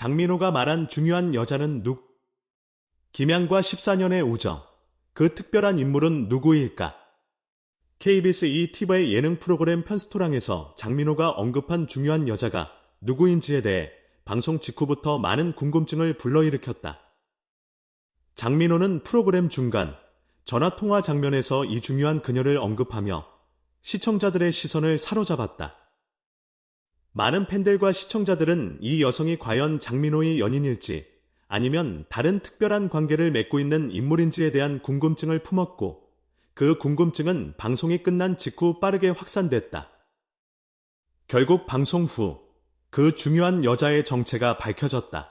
장민호가 말한 중요한 여자는 누? 김양과 14년의 우정. 그 특별한 인물은 누구일까? KBS 이 TV의 예능 프로그램 편스토랑에서 장민호가 언급한 중요한 여자가 누구인지에 대해 방송 직후부터 많은 궁금증을 불러일으켰다. 장민호는 프로그램 중간 전화 통화 장면에서 이 중요한 그녀를 언급하며 시청자들의 시선을 사로잡았다. 많은 팬들과 시청자들은 이 여성이 과연 장민호의 연인일지 아니면 다른 특별한 관계를 맺고 있는 인물인지에 대한 궁금증을 품었고 그 궁금증은 방송이 끝난 직후 빠르게 확산됐다. 결국 방송 후 그 중요한 여자의 정체가 밝혀졌다.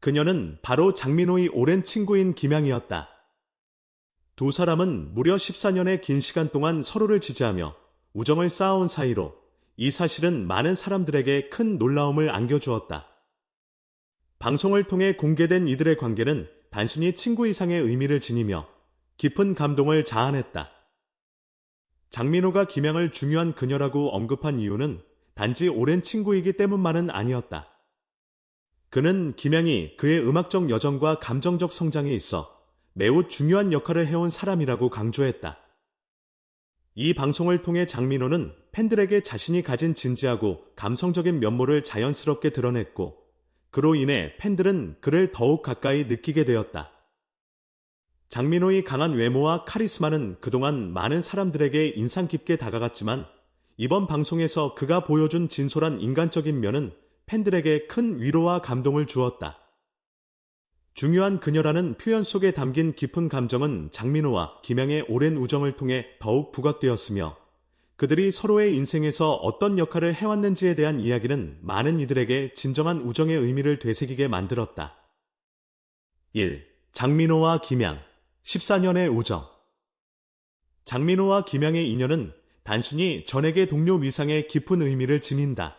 그녀는 바로 장민호의 오랜 친구인 김양이었다. 두 사람은 무려 14년의 긴 시간 동안 서로를 지지하며 우정을 쌓아온 사이로 이 사실은 많은 사람들에게 큰 놀라움을 안겨주었다. 방송을 통해 공개된 이들의 관계는 단순히 친구 이상의 의미를 지니며 깊은 감동을 자아냈다. 장민호가 김양을 중요한 그녀라고 언급한 이유는 단지 오랜 친구이기 때문만은 아니었다. 그는 김양이 그의 음악적 여정과 감정적 성장에 있어 매우 중요한 역할을 해온 사람이라고 강조했다. 이 방송을 통해 장민호는 팬들에게 자신이 가진 진지하고 감성적인 면모를 자연스럽게 드러냈고, 그로 인해 팬들은 그를 더욱 가까이 느끼게 되었다. 장민호의 강한 외모와 카리스마는 그동안 많은 사람들에게 인상 깊게 다가갔지만, 이번 방송에서 그가 보여준 진솔한 인간적인 면은 팬들에게 큰 위로와 감동을 주었다. 중요한 그녀라는 표현 속에 담긴 깊은 감정은 장민호와 김양의 오랜 우정을 통해 더욱 부각되었으며 그들이 서로의 인생에서 어떤 역할을 해왔는지에 대한 이야기는 많은 이들에게 진정한 우정의 의미를 되새기게 만들었다. 1. 장민호와 김양 14년의 우정 장민호와 김양의 인연은 단순히 전액의 동료 위상의 깊은 의미를 지닌다.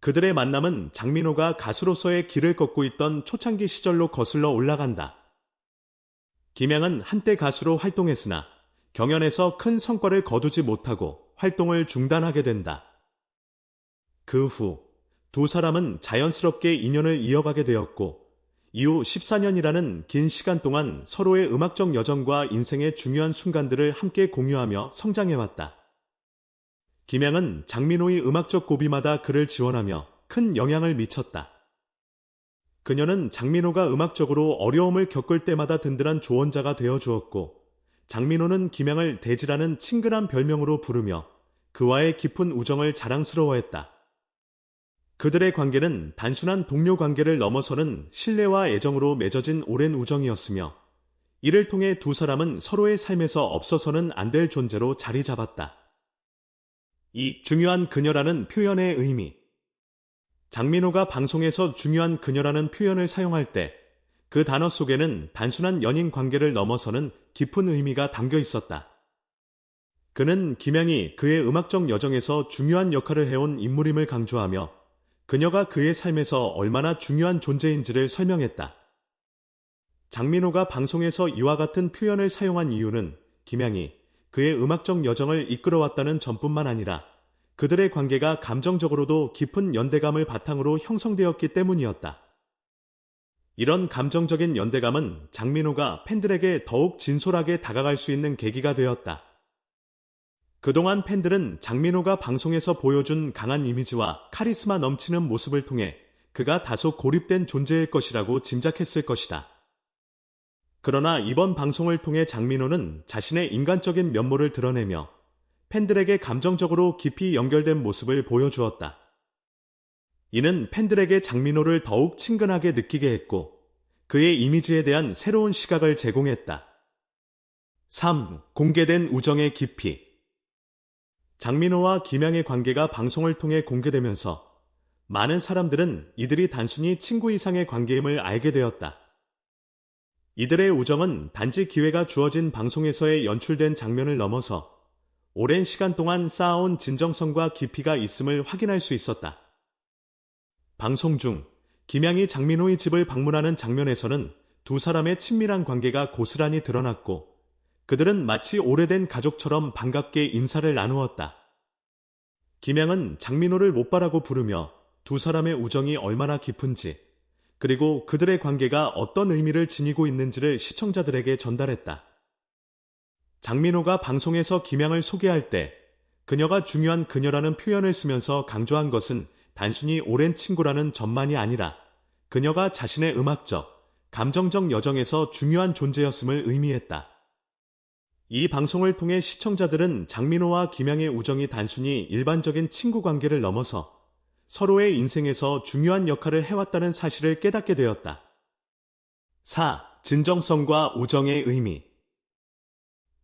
그들의 만남은 장민호가 가수로서의 길을 걷고 있던 초창기 시절로 거슬러 올라간다. 김양은 한때 가수로 활동했으나 경연에서 큰 성과를 거두지 못하고 활동을 중단하게 된다. 그 후 두 사람은 자연스럽게 인연을 이어가게 되었고 이후 14년이라는 긴 시간 동안 서로의 음악적 여정과 인생의 중요한 순간들을 함께 공유하며 성장해왔다. 김양은 장민호의 음악적 고비마다 그를 지원하며 큰 영향을 미쳤다. 그녀는 장민호가 음악적으로 어려움을 겪을 때마다 든든한 조언자가 되어 주었고, 장민호는 김양을 대지라는 친근한 별명으로 부르며 그와의 깊은 우정을 자랑스러워했다. 그들의 관계는 단순한 동료 관계를 넘어서는 신뢰와 애정으로 맺어진 오랜 우정이었으며, 이를 통해 두 사람은 서로의 삶에서 없어서는 안 될 존재로 자리 잡았다. 이 중요한 그녀라는 표현의 의미. 장민호가 방송에서 중요한 그녀라는 표현을 사용할 때 그 단어 속에는 단순한 연인 관계를 넘어서는 깊은 의미가 담겨 있었다. 그는 김양이 그의 음악적 여정에서 중요한 역할을 해온 인물임을 강조하며 그녀가 그의 삶에서 얼마나 중요한 존재인지를 설명했다. 장민호가 방송에서 이와 같은 표현을 사용한 이유는 김양이 그의 음악적 여정을 이끌어왔다는 점뿐만 아니라 그들의 관계가 감정적으로도 깊은 연대감을 바탕으로 형성되었기 때문이었다. 이런 감정적인 연대감은 장민호가 팬들에게 더욱 진솔하게 다가갈 수 있는 계기가 되었다. 그동안 팬들은 장민호가 방송에서 보여준 강한 이미지와 카리스마 넘치는 모습을 통해 그가 다소 고립된 존재일 것이라고 짐작했을 것이다. 그러나 이번 방송을 통해 장민호는 자신의 인간적인 면모를 드러내며 팬들에게 감정적으로 깊이 연결된 모습을 보여주었다. 이는 팬들에게 장민호를 더욱 친근하게 느끼게 했고 그의 이미지에 대한 새로운 시각을 제공했다. 3. 공개된 우정의 깊이 장민호와 김양의 관계가 방송을 통해 공개되면서 많은 사람들은 이들이 단순히 친구 이상의 관계임을 알게 되었다. 이들의 우정은 단지 기회가 주어진 방송에서의 연출된 장면을 넘어서 오랜 시간 동안 쌓아온 진정성과 깊이가 있음을 확인할 수 있었다. 방송 중 김양이 장민호의 집을 방문하는 장면에서는 두 사람의 친밀한 관계가 고스란히 드러났고 그들은 마치 오래된 가족처럼 반갑게 인사를 나누었다. 김양은 장민호를 못바라고 부르며 두 사람의 우정이 얼마나 깊은지, 그리고 그들의 관계가 어떤 의미를 지니고 있는지를 시청자들에게 전달했다. 장민호가 방송에서 김양을 소개할 때 그녀가 중요한 그녀라는 표현을 쓰면서 강조한 것은 단순히 오랜 친구라는 점만이 아니라 그녀가 자신의 음악적, 감정적 여정에서 중요한 존재였음을 의미했다. 이 방송을 통해 시청자들은 장민호와 김양의 우정이 단순히 일반적인 친구 관계를 넘어서 서로의 인생에서 중요한 역할을 해왔다는 사실을 깨닫게 되었다. 4. 진정성과 우정의 의미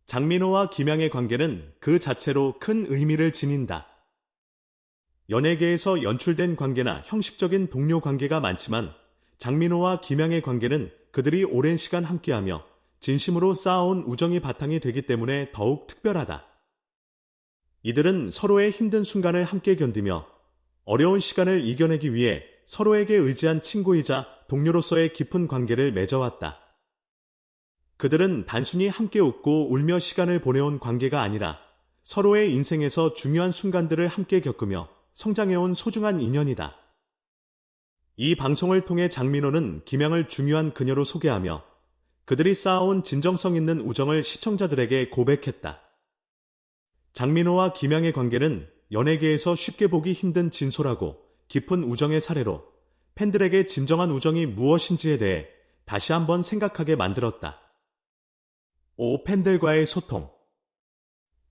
장민호와 김양의 관계는 그 자체로 큰 의미를 지닌다. 연예계에서 연출된 관계나 형식적인 동료 관계가 많지만 장민호와 김양의 관계는 그들이 오랜 시간 함께하며 진심으로 쌓아온 우정이 바탕이 되기 때문에 더욱 특별하다. 이들은 서로의 힘든 순간을 함께 견디며 어려운 시간을 이겨내기 위해 서로에게 의지한 친구이자 동료로서의 깊은 관계를 맺어왔다. 그들은 단순히 함께 웃고 울며 시간을 보내온 관계가 아니라 서로의 인생에서 중요한 순간들을 함께 겪으며 성장해온 소중한 인연이다. 이 방송을 통해 장민호는 김양을 중요한 그녀로 소개하며 그들이 쌓아온 진정성 있는 우정을 시청자들에게 고백했다. 장민호와 김양의 관계는 연예계에서 쉽게 보기 힘든 진솔하고 깊은 우정의 사례로 팬들에게 진정한 우정이 무엇인지에 대해 다시 한번 생각하게 만들었다. 5. 팬들과의 소통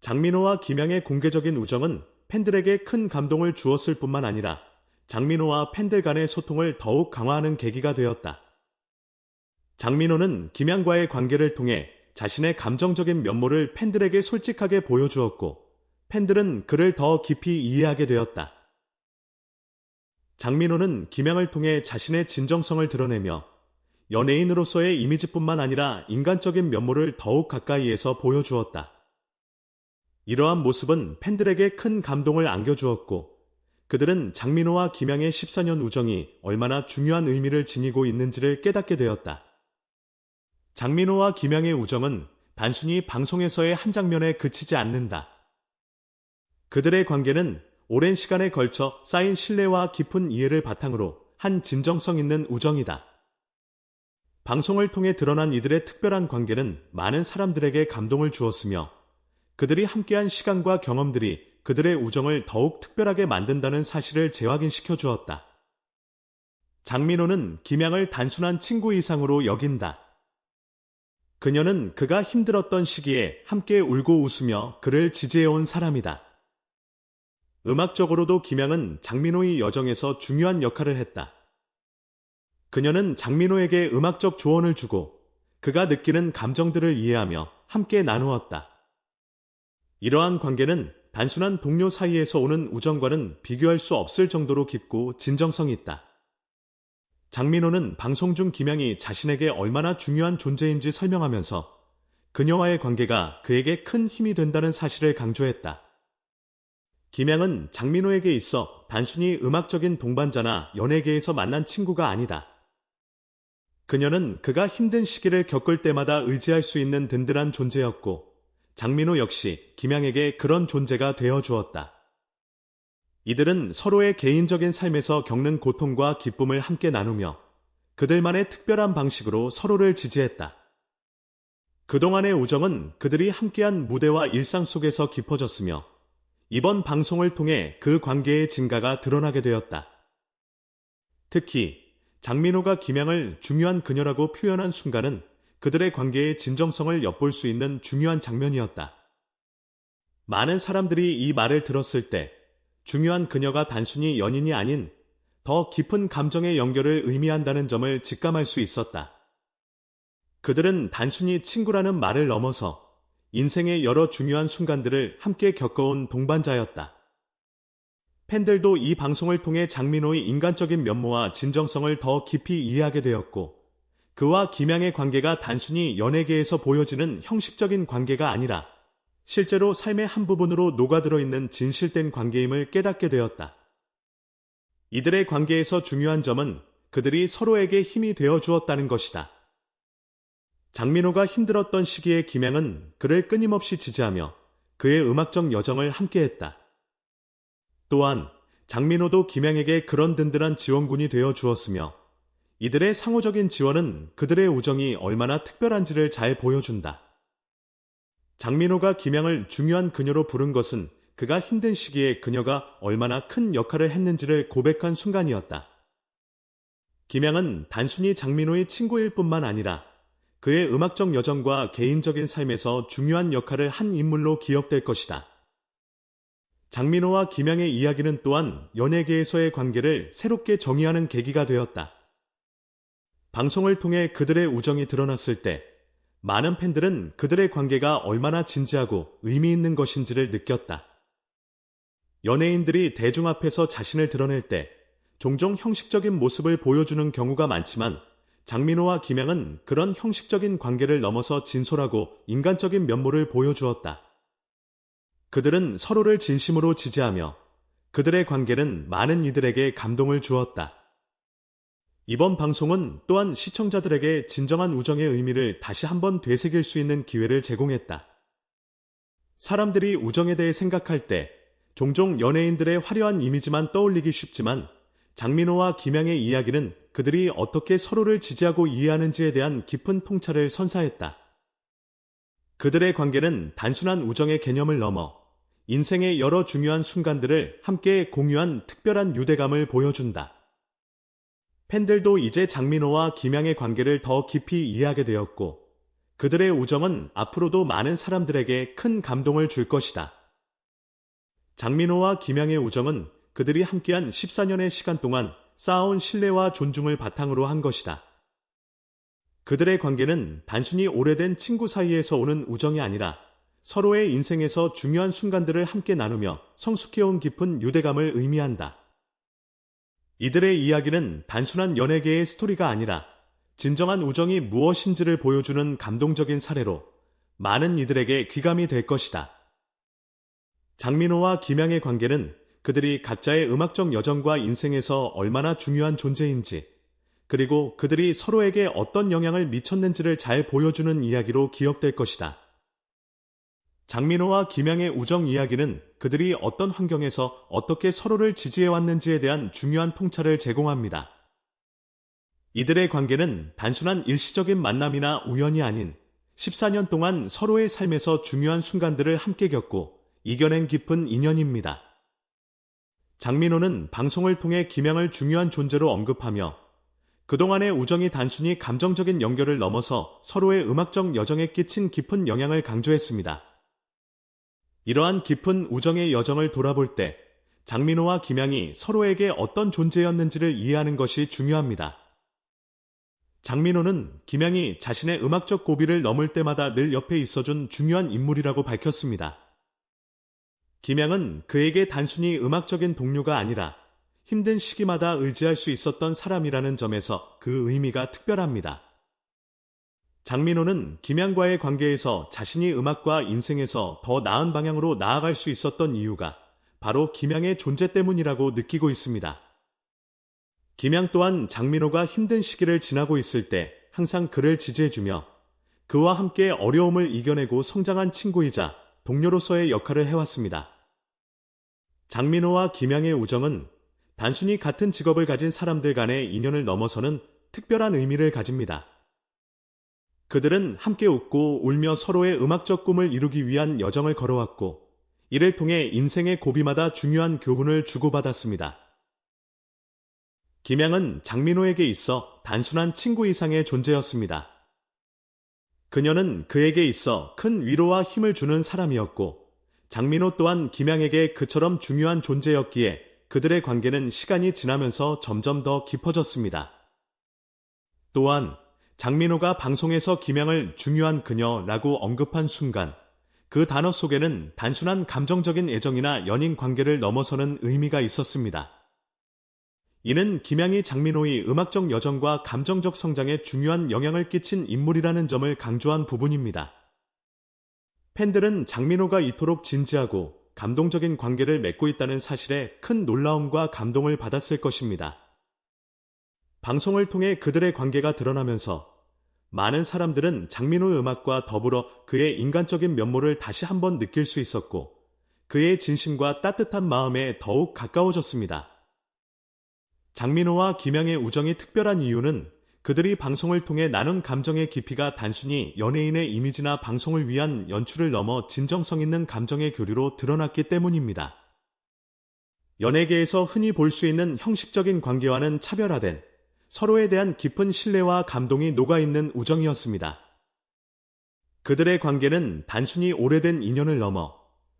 장민호와 김양의 공개적인 우정은 팬들에게 큰 감동을 주었을 뿐만 아니라 장민호와 팬들 간의 소통을 더욱 강화하는 계기가 되었다. 장민호는 김양과의 관계를 통해 자신의 감정적인 면모를 팬들에게 솔직하게 보여주었고 팬들은 그를 더 깊이 이해하게 되었다. 장민호는 김양을 통해 자신의 진정성을 드러내며 연예인으로서의 이미지뿐만 아니라 인간적인 면모를 더욱 가까이에서 보여주었다. 이러한 모습은 팬들에게 큰 감동을 안겨주었고 그들은 장민호와 김양의 14년 우정이 얼마나 중요한 의미를 지니고 있는지를 깨닫게 되었다. 장민호와 김양의 우정은 단순히 방송에서의 한 장면에 그치지 않는다. 그들의 관계는 오랜 시간에 걸쳐 쌓인 신뢰와 깊은 이해를 바탕으로 한 진정성 있는 우정이다. 방송을 통해 드러난 이들의 특별한 관계는 많은 사람들에게 감동을 주었으며 그들이 함께한 시간과 경험들이 그들의 우정을 더욱 특별하게 만든다는 사실을 재확인시켜 주었다. 장민호는 김양을 단순한 친구 이상으로 여긴다. 그녀는 그가 힘들었던 시기에 함께 울고 웃으며 그를 지지해온 사람이다. 음악적으로도 김양은 장민호의 여정에서 중요한 역할을 했다. 그녀는 장민호에게 음악적 조언을 주고 그가 느끼는 감정들을 이해하며 함께 나누었다. 이러한 관계는 단순한 동료 사이에서 오는 우정과는 비교할 수 없을 정도로 깊고 진정성이 있다. 장민호는 방송 중 김양이 자신에게 얼마나 중요한 존재인지 설명하면서 그녀와의 관계가 그에게 큰 힘이 된다는 사실을 강조했다. 김양은 장민호에게 있어 단순히 음악적인 동반자나 연예계에서 만난 친구가 아니다. 그녀는 그가 힘든 시기를 겪을 때마다 의지할 수 있는 든든한 존재였고 장민호 역시 김양에게 그런 존재가 되어 주었다. 이들은 서로의 개인적인 삶에서 겪는 고통과 기쁨을 함께 나누며 그들만의 특별한 방식으로 서로를 지지했다. 그동안의 우정은 그들이 함께한 무대와 일상 속에서 깊어졌으며 이번 방송을 통해 그 관계의 증가가 드러나게 되었다. 특히 장민호가 김양을 중요한 그녀라고 표현한 순간은 그들의 관계의 진정성을 엿볼 수 있는 중요한 장면이었다. 많은 사람들이 이 말을 들었을 때 중요한 그녀가 단순히 연인이 아닌 더 깊은 감정의 연결을 의미한다는 점을 직감할 수 있었다. 그들은 단순히 친구라는 말을 넘어서 인생의 여러 중요한 순간들을 함께 겪어온 동반자였다. 팬들도 이 방송을 통해 장민호의 인간적인 면모와 진정성을 더 깊이 이해하게 되었고, 그와 김양의 관계가 단순히 연예계에서 보여지는 형식적인 관계가 아니라 실제로 삶의 한 부분으로 녹아들어 있는 진실된 관계임을 깨닫게 되었다. 이들의 관계에서 중요한 점은 그들이 서로에게 힘이 되어 주었다는 것이다. 장민호가 힘들었던 시기에 김양은 그를 끊임없이 지지하며 그의 음악적 여정을 함께했다. 또한 장민호도 김양에게 그런 든든한 지원군이 되어 주었으며 이들의 상호적인 지원은 그들의 우정이 얼마나 특별한지를 잘 보여준다. 장민호가 김양을 중요한 그녀로 부른 것은 그가 힘든 시기에 그녀가 얼마나 큰 역할을 했는지를 고백한 순간이었다. 김양은 단순히 장민호의 친구일 뿐만 아니라 그의 음악적 여정과 개인적인 삶에서 중요한 역할을 한 인물로 기억될 것이다. 장민호와 김양의 이야기는 또한 연예계에서의 관계를 새롭게 정의하는 계기가 되었다. 방송을 통해 그들의 우정이 드러났을 때 많은 팬들은 그들의 관계가 얼마나 진지하고 의미 있는 것인지를 느꼈다. 연예인들이 대중 앞에서 자신을 드러낼 때 종종 형식적인 모습을 보여주는 경우가 많지만 장민호와 김양은 그런 형식적인 관계를 넘어서 진솔하고 인간적인 면모를 보여주었다. 그들은 서로를 진심으로 지지하며 그들의 관계는 많은 이들에게 감동을 주었다. 이번 방송은 또한 시청자들에게 진정한 우정의 의미를 다시 한번 되새길 수 있는 기회를 제공했다. 사람들이 우정에 대해 생각할 때 종종 연예인들의 화려한 이미지만 떠올리기 쉽지만 장민호와 김양의 이야기는 그들이 어떻게 서로를 지지하고 이해하는지에 대한 깊은 통찰을 선사했다. 그들의 관계는 단순한 우정의 개념을 넘어 인생의 여러 중요한 순간들을 함께 공유한 특별한 유대감을 보여준다. 팬들도 이제 장민호와 김양의 관계를 더 깊이 이해하게 되었고 그들의 우정은 앞으로도 많은 사람들에게 큰 감동을 줄 것이다. 장민호와 김양의 우정은 그들이 함께한 14년의 시간 동안 쌓아온 신뢰와 존중을 바탕으로 한 것이다. 그들의 관계는 단순히 오래된 친구 사이에서 오는 우정이 아니라 서로의 인생에서 중요한 순간들을 함께 나누며 성숙해온 깊은 유대감을 의미한다. 이들의 이야기는 단순한 연예계의 스토리가 아니라 진정한 우정이 무엇인지를 보여주는 감동적인 사례로 많은 이들에게 귀감이 될 것이다. 장민호와 김양의 관계는 그들이 각자의 음악적 여정과 인생에서 얼마나 중요한 존재인지, 그리고 그들이 서로에게 어떤 영향을 미쳤는지를 잘 보여주는 이야기로 기억될 것이다. 장민호와 김양의 우정 이야기는 그들이 어떤 환경에서 어떻게 서로를 지지해왔는지에 대한 중요한 통찰을 제공합니다. 이들의 관계는 단순한 일시적인 만남이나 우연이 아닌 14년 동안 서로의 삶에서 중요한 순간들을 함께 겪고 이겨낸 깊은 인연입니다. 장민호는 방송을 통해 김양을 중요한 존재로 언급하며 그동안의 우정이 단순히 감정적인 연결을 넘어서 서로의 음악적 여정에 끼친 깊은 영향을 강조했습니다. 이러한 깊은 우정의 여정을 돌아볼 때 장민호와 김양이 서로에게 어떤 존재였는지를 이해하는 것이 중요합니다. 장민호는 김양이 자신의 음악적 고비를 넘을 때마다 늘 옆에 있어준 중요한 인물이라고 밝혔습니다. 김양은 그에게 단순히 음악적인 동료가 아니라 힘든 시기마다 의지할 수 있었던 사람이라는 점에서 그 의미가 특별합니다. 장민호는 김양과의 관계에서 자신이 음악과 인생에서 더 나은 방향으로 나아갈 수 있었던 이유가 바로 김양의 존재 때문이라고 느끼고 있습니다. 김양 또한 장민호가 힘든 시기를 지나고 있을 때 항상 그를 지지해주며 그와 함께 어려움을 이겨내고 성장한 친구이자 동료로서의 역할을 해왔습니다. 장민호와 김양의 우정은 단순히 같은 직업을 가진 사람들 간의 인연을 넘어서는 특별한 의미를 가집니다. 그들은 함께 웃고 울며 서로의 음악적 꿈을 이루기 위한 여정을 걸어왔고, 이를 통해 인생의 고비마다 중요한 교훈을 주고받았습니다. 김양은 장민호에게 있어 단순한 친구 이상의 존재였습니다. 그녀는 그에게 있어 큰 위로와 힘을 주는 사람이었고, 장민호 또한 김양에게 그처럼 중요한 존재였기에 그들의 관계는 시간이 지나면서 점점 더 깊어졌습니다. 또한 장민호가 방송에서 김양을 중요한 그녀라고 언급한 순간 그 단어 속에는 단순한 감정적인 애정이나 연인 관계를 넘어서는 의미가 있었습니다. 이는 김양이 장민호의 음악적 여정과 감정적 성장에 중요한 영향을 끼친 인물이라는 점을 강조한 부분입니다. 팬들은 장민호가 이토록 진지하고 감동적인 관계를 맺고 있다는 사실에 큰 놀라움과 감동을 받았을 것입니다. 방송을 통해 그들의 관계가 드러나면서 많은 사람들은 장민호의 음악과 더불어 그의 인간적인 면모를 다시 한번 느낄 수 있었고, 그의 진심과 따뜻한 마음에 더욱 가까워졌습니다. 장민호와 김양의 우정이 특별한 이유는 그들이 방송을 통해 나눈 감정의 깊이가 단순히 연예인의 이미지나 방송을 위한 연출을 넘어 진정성 있는 감정의 교류로 드러났기 때문입니다. 연예계에서 흔히 볼 수 있는 형식적인 관계와는 차별화된 서로에 대한 깊은 신뢰와 감동이 녹아있는 우정이었습니다. 그들의 관계는 단순히 오래된 인연을 넘어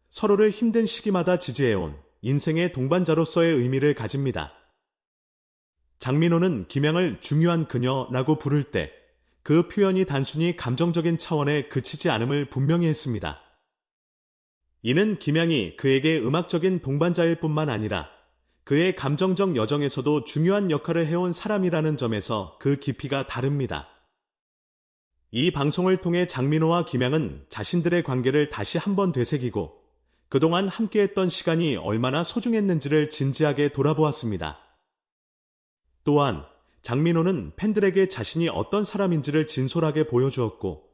서로를 힘든 시기마다 지지해온 인생의 동반자로서의 의미를 가집니다. 장민호는 김양을 중요한 그녀라고 부를 때 그 표현이 단순히 감정적인 차원에 그치지 않음을 분명히 했습니다. 이는 김양이 그에게 음악적인 동반자일 뿐만 아니라 그의 감정적 여정에서도 중요한 역할을 해온 사람이라는 점에서 그 깊이가 다릅니다. 이 방송을 통해 장민호와 김양은 자신들의 관계를 다시 한번 되새기고 그동안 함께했던 시간이 얼마나 소중했는지를 진지하게 돌아보았습니다. 또한 장민호는 팬들에게 자신이 어떤 사람인지를 진솔하게 보여주었고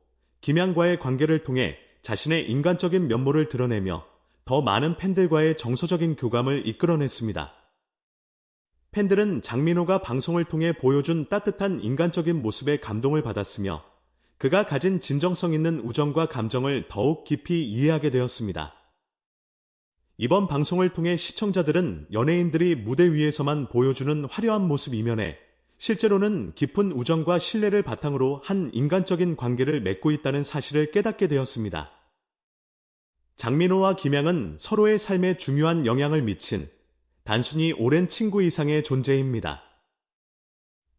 김양과의 관계를 통해 자신의 인간적인 면모를 드러내며 더 많은 팬들과의 정서적인 교감을 이끌어냈습니다. 팬들은 장민호가 방송을 통해 보여준 따뜻한 인간적인 모습에 감동을 받았으며 그가 가진 진정성 있는 우정과 감정을 더욱 깊이 이해하게 되었습니다. 이번 방송을 통해 시청자들은 연예인들이 무대 위에서만 보여주는 화려한 모습 이면에 실제로는 깊은 우정과 신뢰를 바탕으로 한 인간적인 관계를 맺고 있다는 사실을 깨닫게 되었습니다. 장민호와 김양은 서로의 삶에 중요한 영향을 미친 단순히 오랜 친구 이상의 존재입니다.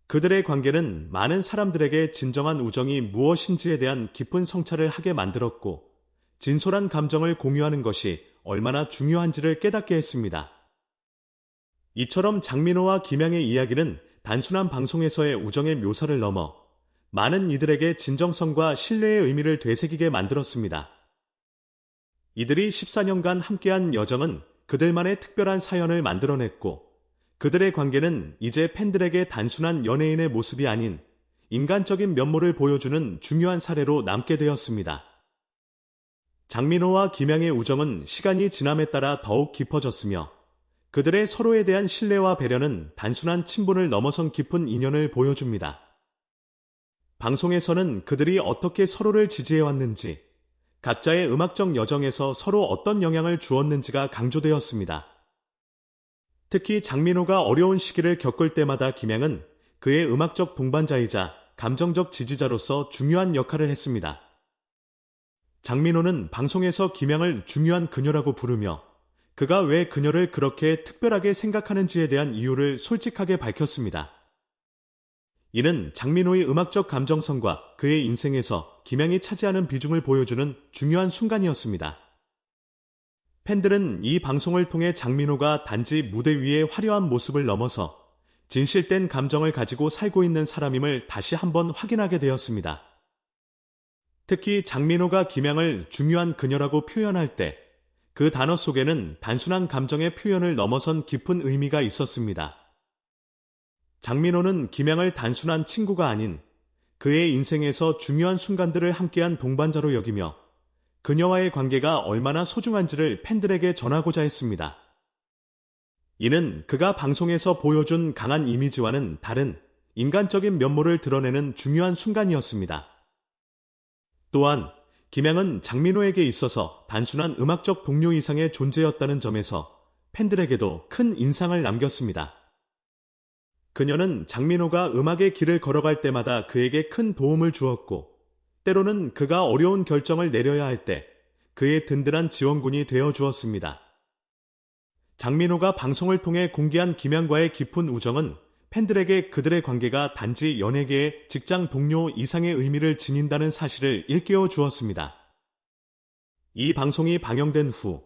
그들의 관계는 많은 사람들에게 진정한 우정이 무엇인지에 대한 깊은 성찰을 하게 만들었고, 진솔한 감정을 공유하는 것이 얼마나 중요한지를 깨닫게 했습니다. 이처럼 장민호와 김양의 이야기는 단순한 방송에서의 우정의 묘사를 넘어 많은 이들에게 진정성과 신뢰의 의미를 되새기게 만들었습니다. 이들이 14년간 함께한 여정은 그들만의 특별한 사연을 만들어냈고 그들의 관계는 이제 팬들에게 단순한 연예인의 모습이 아닌 인간적인 면모를 보여주는 중요한 사례로 남게 되었습니다. 장민호와 김양의 우정은 시간이 지남에 따라 더욱 깊어졌으며 그들의 서로에 대한 신뢰와 배려는 단순한 친분을 넘어선 깊은 인연을 보여줍니다. 방송에서는 그들이 어떻게 서로를 지지해왔는지, 각자의 음악적 여정에서 서로 어떤 영향을 주었는지가 강조되었습니다. 특히 장민호가 어려운 시기를 겪을 때마다 김양은 그의 음악적 동반자이자 감정적 지지자로서 중요한 역할을 했습니다. 장민호는 방송에서 김양을 중요한 그녀라고 부르며 그가 왜 그녀를 그렇게 특별하게 생각하는지에 대한 이유를 솔직하게 밝혔습니다. 이는 장민호의 음악적 감정성과 그의 인생에서 김양이 차지하는 비중을 보여주는 중요한 순간이었습니다. 팬들은 이 방송을 통해 장민호가 단지 무대 위의 화려한 모습을 넘어서 진실된 감정을 가지고 살고 있는 사람임을 다시 한번 확인하게 되었습니다. 특히 장민호가 김양을 중요한 그녀라고 표현할 때 그 단어 속에는 단순한 감정의 표현을 넘어선 깊은 의미가 있었습니다. 장민호는 김양을 단순한 친구가 아닌 그의 인생에서 중요한 순간들을 함께한 동반자로 여기며 그녀와의 관계가 얼마나 소중한지를 팬들에게 전하고자 했습니다. 이는 그가 방송에서 보여준 강한 이미지와는 다른 인간적인 면모를 드러내는 중요한 순간이었습니다. 또한 김양은 장민호에게 있어서 단순한 음악적 동료 이상의 존재였다는 점에서 팬들에게도 큰 인상을 남겼습니다. 그녀는 장민호가 음악의 길을 걸어갈 때마다 그에게 큰 도움을 주었고, 때로는 그가 어려운 결정을 내려야 할 때 그의 든든한 지원군이 되어 주었습니다. 장민호가 방송을 통해 공개한 김양과의 깊은 우정은 팬들에게 그들의 관계가 단지 연예계의 직장 동료 이상의 의미를 지닌다는 사실을 일깨워 주었습니다. 이 방송이 방영된 후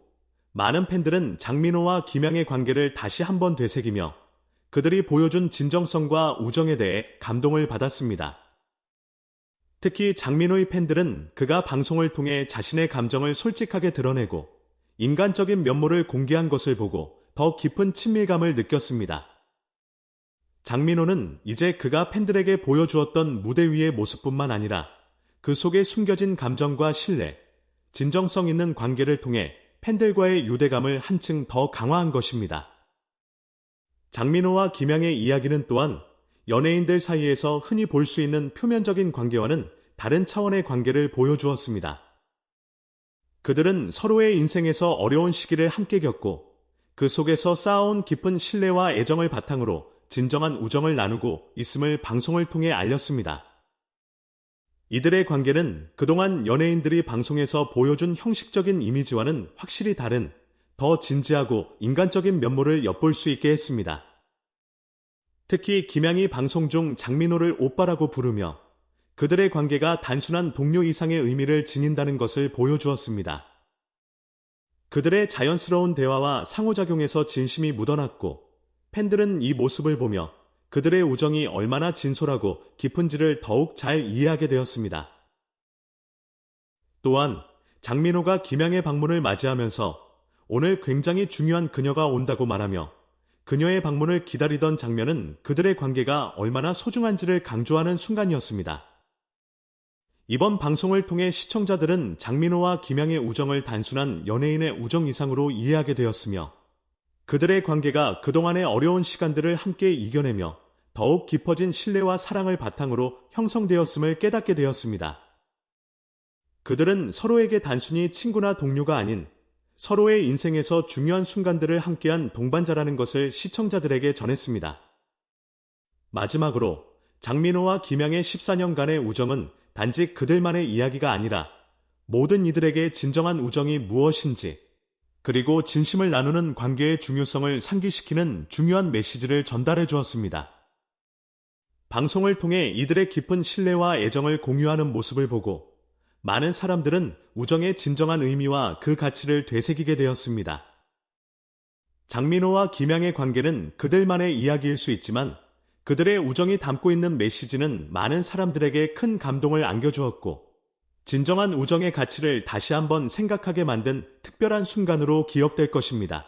많은 팬들은 장민호와 김양의 관계를 다시 한번 되새기며 그들이 보여준 진정성과 우정에 대해 감동을 받았습니다. 특히 장민호의 팬들은 그가 방송을 통해 자신의 감정을 솔직하게 드러내고 인간적인 면모를 공개한 것을 보고 더 깊은 친밀감을 느꼈습니다. 장민호는 이제 그가 팬들에게 보여주었던 무대 위의 모습뿐만 아니라 그 속에 숨겨진 감정과 신뢰, 진정성 있는 관계를 통해 팬들과의 유대감을 한층 더 강화한 것입니다. 장민호와 김양의 이야기는 또한 연예인들 사이에서 흔히 볼 수 있는 표면적인 관계와는 다른 차원의 관계를 보여주었습니다. 그들은 서로의 인생에서 어려운 시기를 함께 겪고 그 속에서 쌓아온 깊은 신뢰와 애정을 바탕으로 진정한 우정을 나누고 있음을 방송을 통해 알렸습니다. 이들의 관계는 그동안 연예인들이 방송에서 보여준 형식적인 이미지와는 확실히 다른 더 진지하고 인간적인 면모를 엿볼 수 있게 했습니다. 특히 김양이 방송 중 장민호를 오빠라고 부르며 그들의 관계가 단순한 동료 이상의 의미를 지닌다는 것을 보여주었습니다. 그들의 자연스러운 대화와 상호작용에서 진심이 묻어났고 팬들은 이 모습을 보며 그들의 우정이 얼마나 진솔하고 깊은지를 더욱 잘 이해하게 되었습니다. 또한 장민호가 김양의 방문을 맞이하면서 오늘 굉장히 중요한 그녀가 온다고 말하며 그녀의 방문을 기다리던 장면은 그들의 관계가 얼마나 소중한지를 강조하는 순간이었습니다. 이번 방송을 통해 시청자들은 장민호와 김양의 우정을 단순한 연예인의 우정 이상으로 이해하게 되었으며 그들의 관계가 그동안의 어려운 시간들을 함께 이겨내며 더욱 깊어진 신뢰와 사랑을 바탕으로 형성되었음을 깨닫게 되었습니다. 그들은 서로에게 단순히 친구나 동료가 아닌 서로의 인생에서 중요한 순간들을 함께한 동반자라는 것을 시청자들에게 전했습니다. 마지막으로 장민호와 김양의 14년간의 우정은 단지 그들만의 이야기가 아니라 모든 이들에게 진정한 우정이 무엇인지 그리고 진심을 나누는 관계의 중요성을 상기시키는 중요한 메시지를 전달해 주었습니다. 방송을 통해 이들의 깊은 신뢰와 애정을 공유하는 모습을 보고 많은 사람들은 우정의 진정한 의미와 그 가치를 되새기게 되었습니다. 장민호와 김양의 관계는 그들만의 이야기일 수 있지만 그들의 우정이 담고 있는 메시지는 많은 사람들에게 큰 감동을 안겨주었고 진정한 우정의 가치를 다시 한번 생각하게 만든 특별한 순간으로 기억될 것입니다.